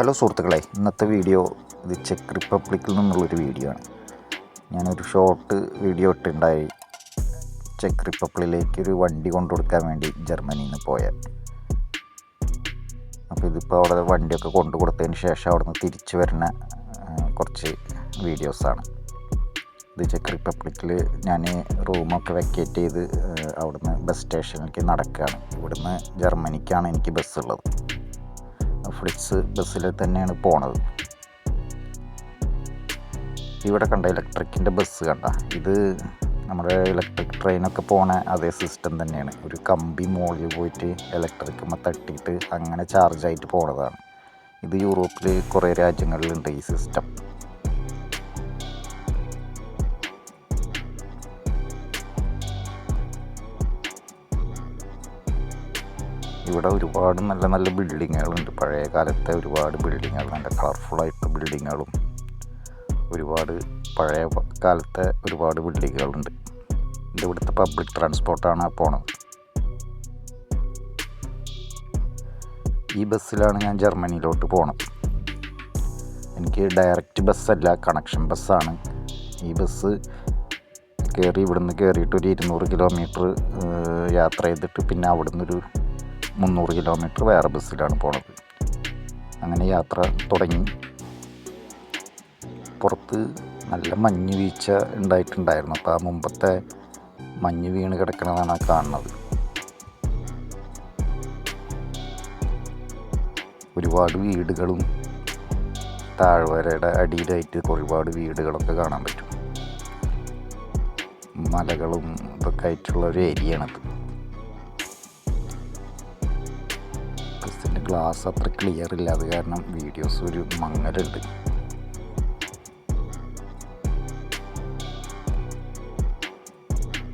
Hello സുഹൃത്തുക്കളെ ഇന്നത്തെ video ഇത് ചെക്ക് റിപ്പബ്ലിക്കിൽ നിന്നുള്ളൊരു വീഡിയോ ആണ്. ഞാനൊരു ഷോർട്ട് വീഡിയോ ഇട്ടുണ്ടായി. ചെക്ക് റിപ്പബ്ലിക്കിലേക്ക് ഒരു വണ്ടി കൊണ്ടു കൊടുക്കാൻ വേണ്ടി ജർമ്മനിയിൽ നിന്ന് പോയ. അപ്പോൾ ഇതിപ്പോൾ അവിടെ വണ്ടിയൊക്കെ കൊണ്ടു കൊടുത്തതിന് ശേഷം അവിടെ നിന്ന് തിരിച്ചു വരുന്ന കുറച്ച് വീഡിയോസാണ് ഇത് ചെക്ക് റിപ്പബ്ലിക്കിൽ ഞാൻ റൂമൊക്കെ വെക്കേറ്റ് ചെയ്ത് അവിടുന്ന് ബസ് സ്റ്റേഷനിലേക്ക് നടക്കുകയാണ് ഇവിടുന്ന് ജർമ്മനിക്കാണ് എനിക്ക് ബസ് ഉള്ളത്. ഫ്ലിക്സ് ബസ്സിൽ തന്നെയാണ് പോണത്. ഇവിടെ കണ്ട ഇലക്ട്രിക്കിന്റെ ബസ് കണ്ട. ഇത് നമ്മുടെ ഇലക്ട്രിക് ട്രെയിനൊക്കെ പോണ അതേ സിസ്റ്റം തന്നെയാണ്. ഒരു കമ്പി മുകളിൽ പോയിട്ട് ഇലക്ട്രിക്കുമ്പോൾ തട്ടിയിട്ട് അങ്ങനെ ചാർജായിട്ട് പോണതാണ്. ഇത് യൂറോപ്പിൽ കുറേ രാജ്യങ്ങളിലുണ്ട് ഈ സിസ്റ്റം ഇവിടെ ഒരുപാട് നല്ല നല്ല ബിൽഡിങ്ങുകളുണ്ട് പഴയ കാലത്തെ ഒരുപാട് ബിൽഡിങ്ങുകൾ നല്ല കളർഫുള്ളായിട്ടുള്ള ബിൽഡിങ്ങുകളും ഒരുപാട് പഴയ കാലത്തെ ഒരുപാട് ബിൽഡിങ്ങുകളുണ്ട് ഇത് ഇവിടുത്തെ പബ്ലിക് ട്രാൻസ്പോർട്ടാണ് പോണത്. ഈ ബസ്സിലാണ് ഞാൻ ജർമ്മനിയിലോട്ട് പോണത്. എനിക്ക് ഡയറക്റ്റ് ബസ്സല്ല കണക്ഷൻ ബസ്സാണ് ഈ ബസ് കയറി ഇവിടുന്ന് കയറിയിട്ട് ഒരു ഇരുന്നൂറ് കിലോമീറ്റർ യാത്ര ചെയ്തിട്ട് പിന്നെ അവിടുന്ന് ഒരു മുന്നൂറ് കിലോമീറ്റർ വേറെ ബസ്സിലാണ് പോണത്. അങ്ങനെ യാത്ര തുടങ്ങി. പുറത്ത് നല്ല മഞ്ഞ് വീഴ്ച ഉണ്ടായിട്ടുണ്ടായിരുന്നു. അപ്പോൾ ആ മുമ്പത്തെ മഞ്ഞ് വീണ് കിടക്കണതാണ് കാണുന്നത്. ഒരുപാട് വീടുകളും താഴ്വരയുടെ അടിയിലായിട്ട് ഒരുപാട് വീടുകളൊക്കെ കാണാൻ പറ്റും. മലകളും ഇതൊക്കെ ആയിട്ടുള്ള ഒരു ഏരിയയാണത് ഗ്ലാസ് അത്ര ക്ലിയർ ഇല്ല. അത് കാരണം വീഡിയോസ് ഒരു മങ്ങലുണ്ട്.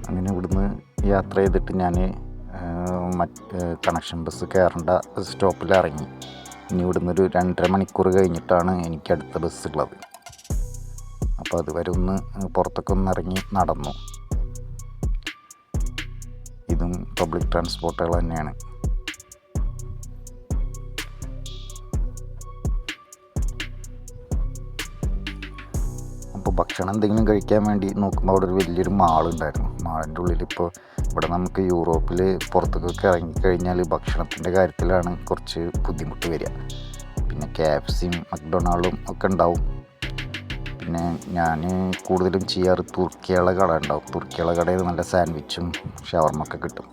അങ്ങനെ ഇവിടുന്ന് യാത്ര ചെയ്തിട്ട് ഞാൻ മറ്റ് കണക്ഷൻ ബസ് കയറേണ്ട സ്റ്റോപ്പിൽ ഇറങ്ങി. ഇനി ഇവിടുന്ന് ഒരു രണ്ടര മണിക്കൂർ കഴിഞ്ഞിട്ടാണ് എനിക്ക് അടുത്ത ബസ് ഉള്ളത്. അപ്പോൾ അതുവരെ ഒന്ന് പുറത്തൊക്കെ ഒന്ന് ഇറങ്ങി നടന്നു. ഇതും പബ്ലിക് ട്രാൻസ്പോർട്ടുകൾ തന്നെയാണ്. ഭക്ഷണം എന്തെങ്കിലും കഴിക്കാൻ വേണ്ടി നോക്കുമ്പോൾ അവിടെ ഒരു വലിയൊരു മാളുണ്ടായിരുന്നു. മാളിന്റെ ഉള്ളിൽ ഇപ്പോൾ ഇവിടെ നമുക്ക് യൂറോപ്പിൽ പുറത്തേക്കൊക്കെ ഇറങ്ങിക്കഴിഞ്ഞാൽ ഭക്ഷണത്തിന്റെ കാര്യത്തിലാണ് കുറച്ച് ബുദ്ധിമുട്ട് വരിക. പിന്നെ കെ എഫ് സിയും മക്ഡൊണാൾഡും ഒക്കെ ഉണ്ടാവും. പിന്നെ ഞാൻ കൂടുതലും ചെയ്യാറ് തുർക്കിയുള്ള കട ഉണ്ടാവും. തുർക്കിയുള്ള കടയിൽ നല്ല സാൻഡ്വിച്ചും ഷവർമൊക്കെ കിട്ടും.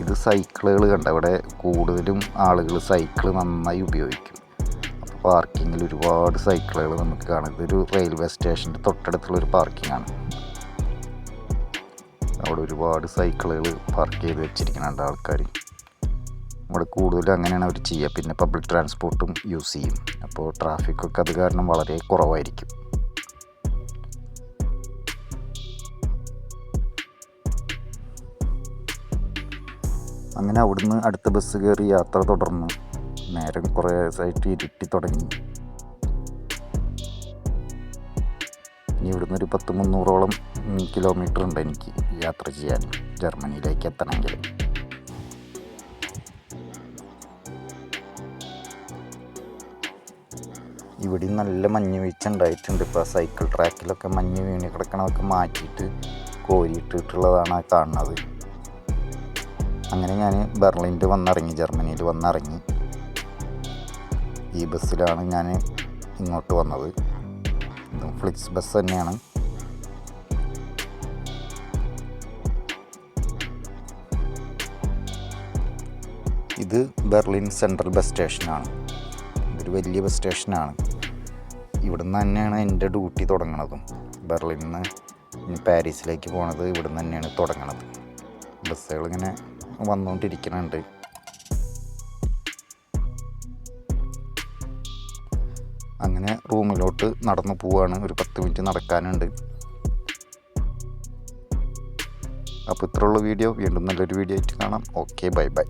ഇത് സൈക്കിളുകൾ കണ്ട? ഇവിടെ കൂടുതലും ആളുകൾ സൈക്കിൾ നന്നായി ഉപയോഗിക്കും. പാർക്കിങ്ങിൽ ഒരുപാട് സൈക്കിളുകൾ നമുക്ക് കാണാം. ഇതൊരു റെയിൽവേ സ്റ്റേഷന്റെ തൊട്ടടുത്തുള്ള ഒരു പാർക്കിംഗ് അവിടെ ഒരുപാട് സൈക്കിളുകൾ പാർക്ക് ചെയ്ത് വെച്ചിരിക്കുന്നുണ്ട് ആൾക്കാർ ഇവിടെ കൂടുതലും അങ്ങനെയാണ് അവർ ചെയ്യുക. പിന്നെ പബ്ലിക് ട്രാൻസ്പോർട്ടും യൂസ് ചെയ്യും. അപ്പോൾ ട്രാഫിക്കൊക്കെ അത് കാരണം വളരെ കുറവായിരിക്കും. അങ്ങനെ അവിടുന്ന് അടുത്ത ബസ് കയറി യാത്ര തുടർന്നു നേരം കുറേ ദിവസമായിട്ട് ഇരുട്ടി തുടങ്ങി. ഇനി ഇവിടുന്ന് ഒരു പത്ത് മുന്നൂറോളം കിലോമീറ്റർ ഉണ്ട് എനിക്ക് യാത്ര ചെയ്യാൻ. ജർമ്മനിയിലേക്ക് എത്തണമെങ്കിൽ. ഇവിടെ നല്ല മഞ്ഞ് വീഴ്ച ഉണ്ടായിട്ടുണ്ട്. ഇപ്പോൾ സൈക്കിൾ ട്രാക്കിലൊക്കെ മഞ്ഞ് വീണ് കിടക്കണതൊക്കെ മാറ്റിയിട്ട് കോരിയിട്ടിട്ടുള്ളതാണ് കാണുന്നത്. അങ്ങനെ ഞാൻ ബെർലിനിൽ വന്നിറങ്ങി ജർമ്മനിയിൽ വന്നിറങ്ങി. ഈ ബസ്സിലാണ് ഞാൻ ഇങ്ങോട്ട് വന്നത്. ഇതും ഫ്ലിക്സ് ബസ് തന്നെയാണ്. ഇത് ബെർലിൻ സെൻട്രൽ ബസ് സ്റ്റേഷനാണ്. ഇതൊരു വലിയ ബസ് സ്റ്റേഷനാണ്. ഇവിടുന്ന് തന്നെയാണ് എന്റെ ഡ്യൂട്ടി തുടങ്ങണതും. ബെർലിനിൽ നിന്ന് പാരീസിലേക്ക് പോണത് ഇവിടുന്ന് തന്നെയാണ് തുടങ്ങണത്. ബസ്സുകൾ ഇങ്ങനെ വന്നുകൊണ്ടിരിക്കുന്നുണ്ട് അങ്ങനെ റൂമിലോട്ട് നടന്നു പോവുകയാണ് ഒരു പത്ത് മിനിറ്റ് നടക്കാനുണ്ട്. അപ്പോൾ ഇത്രയുള്ള വീഡിയോ. വീണ്ടും നല്ലൊരു വീഡിയോ ആയിട്ട് കാണാം. Okay bye bye.